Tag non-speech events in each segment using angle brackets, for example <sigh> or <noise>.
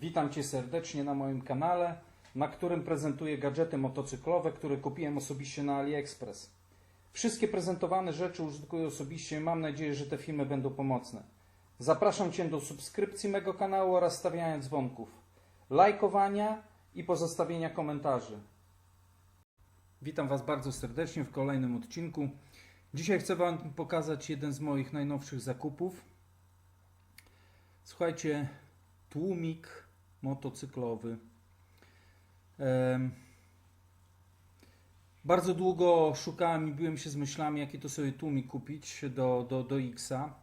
Witam Cię serdecznie na moim kanale, na którym prezentuję gadżety motocyklowe, które kupiłem osobiście na AliExpress. Wszystkie prezentowane rzeczy użytkuję osobiście mam nadzieję, że te filmy będą pomocne. Zapraszam Cię do subskrypcji mego kanału oraz stawiania dzwonków, lajkowania i pozostawienia komentarzy. Witam Was bardzo serdecznie w kolejnym odcinku. Dzisiaj chcę Wam pokazać jeden z moich najnowszych zakupów. Słuchajcie, tłumik motocyklowy. Bardzo długo szukałem i byłem się z myślami, jaki to sobie tłumik kupić do, do, do Xa.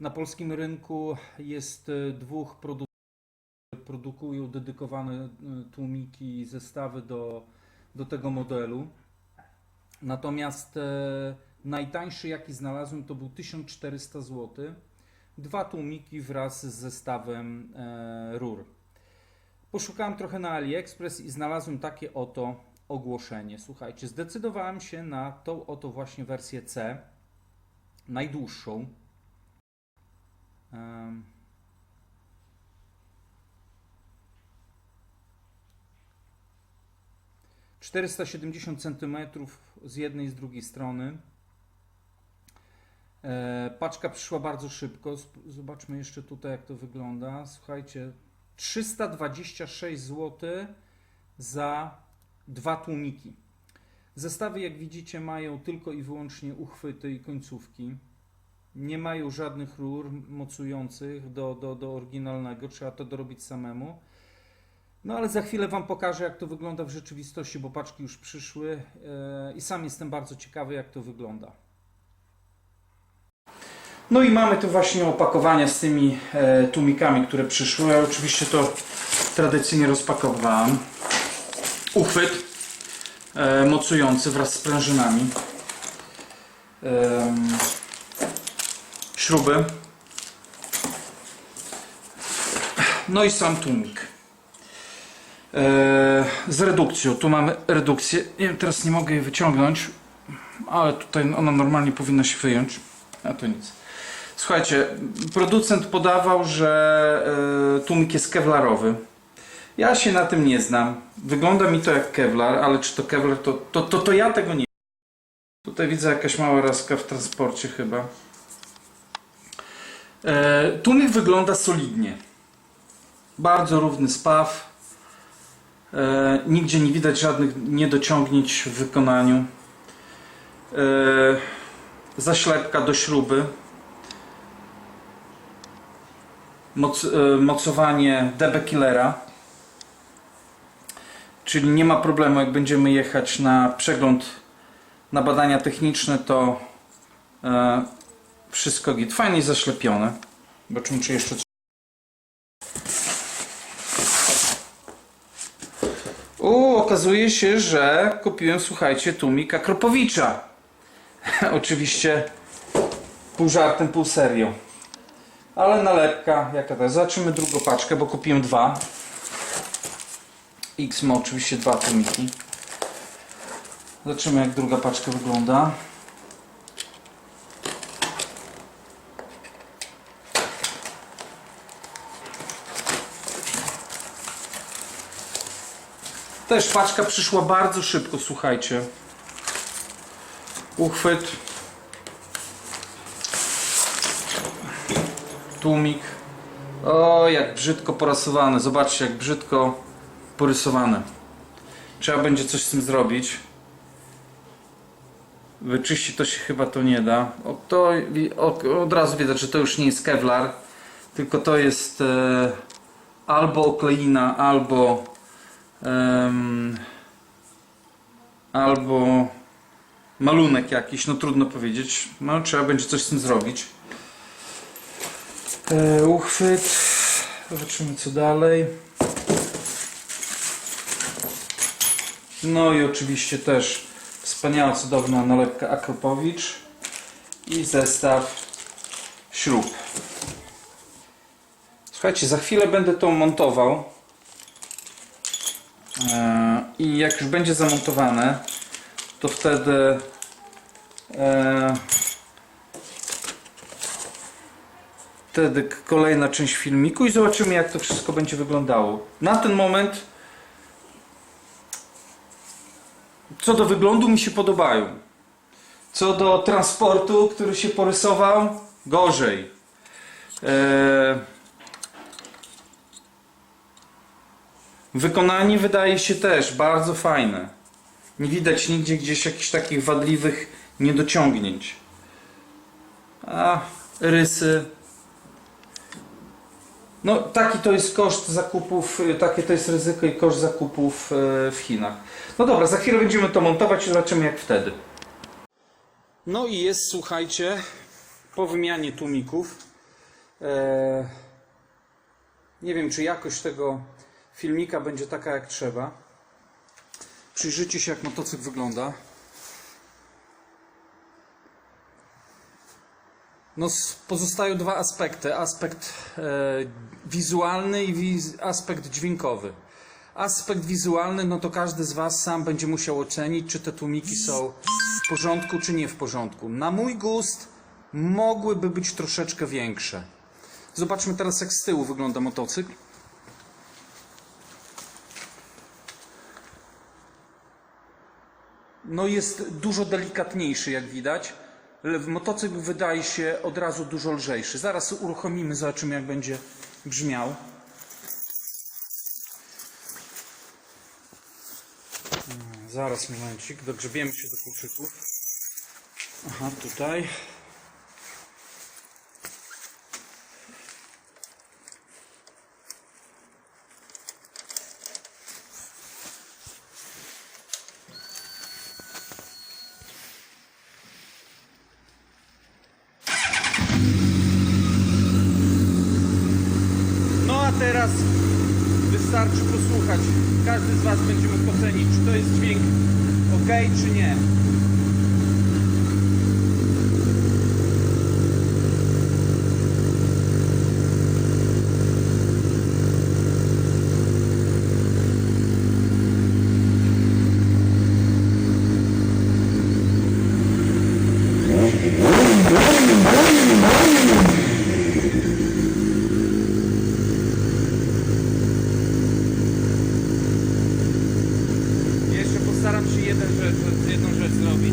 Na polskim rynku jest e, dwóch producentów, produkują dedykowane e, tłumiki zestawy do, do tego modelu. Natomiast e, najtańszy, jaki znalazłem, to był 1400 zł. Dwa tłumiki wraz z zestawem rur. Poszukałem trochę na AliExpress i znalazłem takie oto ogłoszenie. Słuchajcie, zdecydowałem się na tą oto właśnie wersję C, najdłuższą. Em, ...470 cm z jednej i z drugiej strony. E, paczka przyszła bardzo szybko. Zobaczmy jeszcze tutaj, jak to wygląda. Słuchajcie, 326 zł za dwa tłumiki. Zestawy, jak widzicie, mają tylko i wyłącznie uchwyty i końcówki. Nie mają żadnych rur mocujących do, do, do oryginalnego. Trzeba to dorobić samemu. No ale za chwilę Wam pokażę, jak to wygląda w rzeczywistości, bo paczki już przyszły e, i sam jestem bardzo ciekawy, jak to wygląda. No i mamy tu właśnie opakowania z tymi e, które przyszły. Ja oczywiście to tradycyjnie rozpakowałem. Uchwyt e, mocujący wraz z prężynami. Em, śruby. No i sam tłumik. E, z redukcją. Tu mamy redukcję. Teraz nie mogę jej wyciągnąć, ale tutaj ona normalnie powinna się wyjąć. A to nic. Słuchajcie, producent podawał, że e, tłumik jest kevlarowy. Ja się na tym nie znam. Wygląda mi to jak kevlar, ale czy to kevlar, to, to, to, to ja tego nie Tutaj widzę jakaś mała raska w transporcie chyba. E, tłumik wygląda solidnie. Bardzo równy spaw. E, nigdzie nie widać żadnych niedociągnięć w wykonaniu. E, zaślepka do śruby. Moc, e, mocowanie DB Killera. Czyli nie ma problemu, jak będziemy jechać na przegląd, na badania techniczne, to e, wszystko git. Fajnie zaślepione. Zobaczymy, czy jeszcze coś. U, okazuje się, że kupiłem, słuchajcie, tłumik Akropowicza. <laughs> Oczywiście pół żartem, pół serio. Ale nalepka, jaka to jest? Zobaczymy drugą paczkę, bo kupiłem dwa. X ma oczywiście dwa tłumiki. Zobaczymy jak druga paczka wygląda. Też paczka przyszła bardzo szybko, słuchajcie. Uchwyt. Tłumik. O, jak brzydko porysowane. Zobaczcie, jak brzydko porysowane. Trzeba będzie coś z tym zrobić. Wyczyścić to się chyba to nie da. O, to, o, od razu widać, że to już nie jest Kevlar, tylko to jest e, albo okleina, albo albo malunek jakiś, no trudno powiedzieć. No trzeba będzie coś z tym zrobić. E, uchwyt. Zobaczymy co dalej. No i oczywiście też wspaniała, cudowna nalepka Akropowicz i zestaw śrub. Słuchajcie, za chwilę będę to montował E, i jak już będzie zamontowane, to wtedy e, wtedy kolejna część filmiku i zobaczymy jak to wszystko będzie wyglądało. Na ten moment co do wyglądu mi się podobają. Co do transportu, który się porysował, gorzej. Eee, wykonanie wydaje się też bardzo fajne. Nie widać nigdzie gdzieś jakichś takich wadliwych niedociągnięć. A rysy. No, taki to jest koszt zakupów, y, takie to jest ryzyko i koszt zakupów y, w Chinach. No dobra, za chwilę będziemy to montować i zobaczymy jak wtedy. No i jest, słuchajcie, po wymianie tłumików. E, nie wiem, czy jakość tego filmika będzie taka jak trzeba. Przyjrzyjcie się, jak motocykl wygląda. No, pozostają dwa aspekty. Aspekt e, wizualny i wiz, aspekt dźwiękowy. Aspekt wizualny, no to każdy z Was sam będzie musiał ocenić, czy te tłumiki są w porządku, czy nie w porządku. Na mój gust mogłyby być troszeczkę większe. Zobaczmy teraz, jak z tyłu wygląda motocykl. No jest dużo delikatniejszy, jak widać. Motocykl wydaje się od razu dużo lżejszy. Zaraz uruchomimy, zobaczymy jak będzie brzmiał. Mm, Zaraz momencik, dogrzebiemy się do kluczyków. Aha, tutaj. Teraz wystarczy posłuchać. Każdy z Was będzie mógł ocenić, czy to jest dźwięk ok, czy nie. Się jeden rzecz, jedną rzecz zrobić.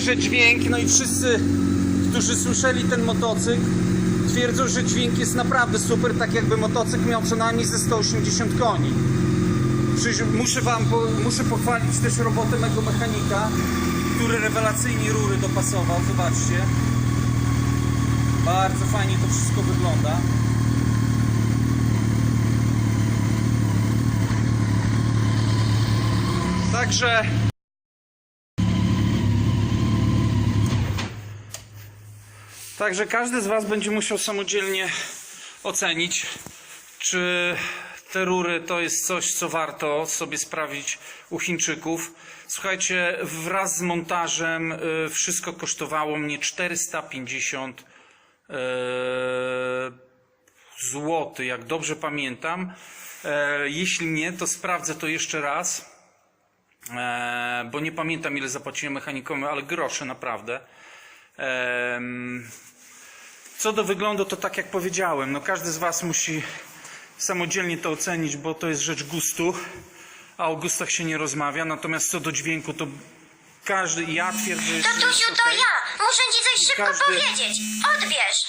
Że dźwięk, no i wszyscy, którzy słyszeli ten motocykl, twierdzą, że dźwięk jest naprawdę super, tak jakby motocykl miał co najmniej ze 180 koni. Przecież muszę wam, muszę pochwalić też robotę mego mechanika, który rewelacyjnie rury dopasował, zobaczcie. Bardzo fajnie to wszystko wygląda. Także Także każdy z Was będzie musiał samodzielnie ocenić, czy te rury to jest coś, co warto sobie sprawdzić u Chińczyków. Słuchajcie, wraz z montażem y, wszystko kosztowało mnie 450 e, zł, jak dobrze pamiętam. E, Jeśli nie, to sprawdzę to jeszcze raz, e, bo nie pamiętam ile zapłaciłem mechanikowi, ale grosze naprawdę. Co do wyglądu, to tak jak powiedziałem, no każdy z Was musi samodzielnie to ocenić, bo to jest rzecz gustu, a o gustach się nie rozmawia. Natomiast co do dźwięku, to każdy, ja twierdzę, że Tatusiu, to okej. ja! Muszę ci coś szybko Każdy- powiedzieć! Odbierz!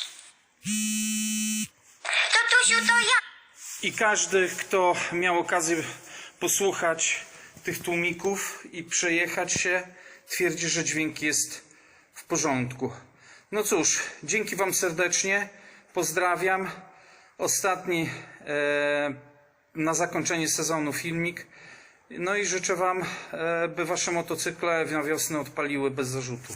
Tatusiu, to ja! I każdy, kto miał okazję posłuchać tych tłumików i przejechać się, twierdzi, że dźwięk jest porządku. No cóż, dzięki Wam serdecznie. Pozdrawiam. Ostatni e, na zakończenie sezonu filmik. No i życzę Wam, e, by Wasze motocykle na wiosnę odpaliły bez zarzutu.